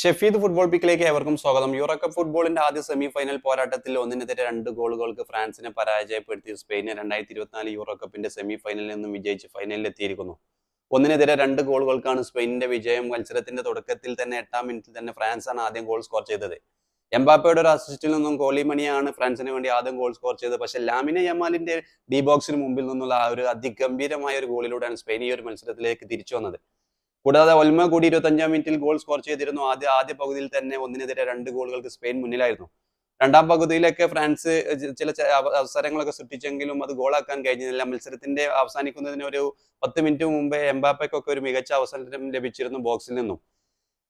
Shefeed football പിക്കിലേക്ക് ഏവർക്കും സ്വാഗതം. Euro cup ഫുട്ബോളിന്റെ ആദ്യ സെമി ഫൈനൽ പോരാട്ടത്തിൽ ഒന്നിനെതിരെ രണ്ട് ഗോളുകൾക്ക് ഫ്രാൻസിനെ പരാജയപ്പെടുത്തി സ്പെയിനെ രണ്ടായിരത്തി ഇരുപത്തിനാല് യൂറോ കപ്പിന്റെ സെമി ഫൈനലിൽ നിന്നും വിജയിച്ച് ഫൈനലിൽ എത്തിയിരിക്കുന്നു. ഒന്നിനെതിരെ രണ്ട് ഗോളുകൾക്കാണ് സ്പെയിനിന്റെ വിജയം. മത്സരത്തിന്റെ തുടക്കത്തിൽ തന്നെ എട്ടാം മിനിറ്റിൽ തന്നെ ഫ്രാൻസാണ് ആദ്യം ഗോൾ സ്കോർ ചെയ്തത്. എംബാപ്പയുടെ ഒരു അസിസ്റ്റിൽ നിന്നും കോലിമണിയാണ് ഫ്രാൻസിന് വേണ്ടി ആദ്യം ഗോൾ സ്കോർ ചെയ്തത്. പക്ഷേ ലാമിന യമാലിന്റെ ഡി ബോക്സിന് മുമ്പിൽ നിന്നുള്ള ആ ഒരു അതിഗംഭീരമായ ഒരു ഗോളിലൂടെയാണ് സ്പെയിൻ ഈ ഒരു മത്സരത്തിലേക്ക് തിരിച്ചു വന്നത്. കൂടാതെ ഒൽമ കൂടി ഇരുപത്തഞ്ചാം മിനിറ്റിൽ ഗോൾ സ്കോർ ചെയ്തിരുന്നു. ആദ്യ ആദ്യ പകുതിയിൽ തന്നെ ഒന്നിനെതിരെ രണ്ട് ഗോളുകൾക്ക് സ്പെയിൻ മുന്നിലായിരുന്നു. രണ്ടാം പകുതിയിലൊക്കെ ഫ്രാൻസ് ചില അവസരങ്ങളൊക്കെ സൃഷ്ടിച്ചെങ്കിലും അത് ഗോളാക്കാൻ കഴിഞ്ഞില്ല. മത്സരത്തിന്റെ അവസാനിക്കുന്നതിന് ഒരു പത്ത് മിനിറ്റ് മുമ്പേ എംബാപ്പയ്ക്കൊക്കെ ഒരു മികച്ച അവസരം ലഭിച്ചിരുന്നു ബോക്സിൽ നിന്നും.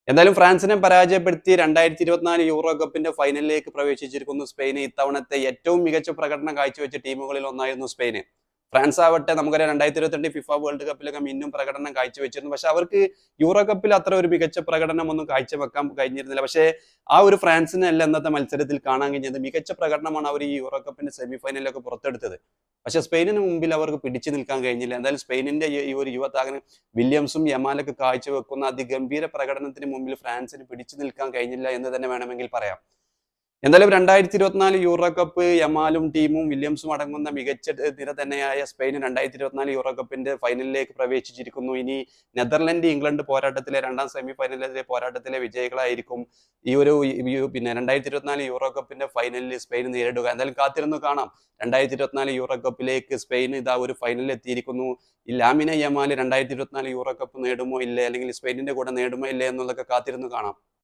എന്തായാലും ഫ്രാൻസിനെ പരാജയപ്പെടുത്തി രണ്ടായിരത്തി ഇരുപത്തിനാല് യൂറോ കപ്പിന്റെ ഫൈനലിലേക്ക് പ്രവേശിച്ചിരിക്കുന്നു സ്പെയിന്. ഇത്തവണത്തെ ഏറ്റവും മികച്ച പ്രകടനം കാഴ്ചവെച്ച ടീമുകളിൽ ഒന്നായിരുന്നു സ്പെയിന്. ഫ്രാൻസ് ആവട്ടെ നമുക്കറിയാം രണ്ടായിരത്തി ഇരുപത്തിരണ്ട് ഫിഫ വേൾഡ് കപ്പിലൊക്കെ മിന്നും പ്രകടനം കാഴ്ചവെച്ചിരുന്നു. പക്ഷെ അവർക്ക് യൂറോ കപ്പിൽ അത്ര ഒരു മികച്ച പ്രകടനം ഒന്നും കാഴ്ചവെക്കാൻ കഴിഞ്ഞിരുന്നില്ല. പക്ഷേ ആ ഒരു ഫ്രാൻസിനല്ല ഇന്നത്തെ മത്സരത്തിൽ കാണാൻ കഴിഞ്ഞത്. മികച്ച പ്രകടനമാണ് അവർ ഈ യൂറോ കപ്പിന്റെ സെമി ഫൈനലിലൊക്കെ പുറത്തെടുത്തത്. പക്ഷെ സ്പെയിനിന് മുമ്പിൽ അവർക്ക് പിടിച്ചു നിൽക്കാൻ കഴിഞ്ഞില്ല. എന്തായാലും സ്പെയിനിന്റെ ഈ- ഈ ഒരു യുവതാകനം വില്യംസും യമാലൊക്കെ കാഴ്ചവെക്കുന്ന അതിഗംഭീര പ്രകടനത്തിന് മുമ്പിൽ ഫ്രാൻസിന് പിടിച്ചു നിൽക്കാൻ കഴിഞ്ഞില്ല എന്ന് തന്നെ വേണമെങ്കിൽ പറയാം. എന്തായാലും രണ്ടായിരത്തി ഇരുപത്തിനാല് യൂറോ കപ്പ് യമാലും ടീമും വില്യംസും അടങ്ങുന്ന മികച്ച നിര തന്നെയായ സ്പെയിൻ രണ്ടായിരത്തി ഇരുപത്തിനാല് യൂറോ കപ്പിന്റെ ഫൈനലിലേക്ക് പ്രവേശിച്ചിരിക്കുന്നു. ഇനി നെതർലൻഡ് ഇംഗ്ലണ്ട് പോരാട്ടത്തിലെ രണ്ടാം സെമി ഫൈനലിലെ പോരാട്ടത്തിലെ വിജയികളായിരിക്കും ഈ ഒരു പിന്നെ രണ്ടായിരത്തി ഇരുപത്തിനാല് യൂറോ കപ്പിന്റെ ഫൈനലിൽ സ്പെയിൻ നേരിടുക. എന്തായാലും കാത്തിരുന്ന് കാണാം. രണ്ടായിരത്തി ഇരുപത്തിനാല് യൂറോ കപ്പിലേക്ക് സ്പെയിൻ ഇതാ ഒരു ഫൈനലിൽ എത്തിയിരിക്കുന്നു. ഈ ലാമിന യമാൽ രണ്ടായിരത്തി ഇരുപത്തിനാല് യൂറോ കപ്പ് നേടുമോ ഇല്ലേ? അല്ലെങ്കിൽ സ്പെയിനിന്റെ കൂടെ നേടുമോ ഇല്ലേ? എന്നുള്ളതൊക്കെ കാത്തിരുന്ന് കാണാം.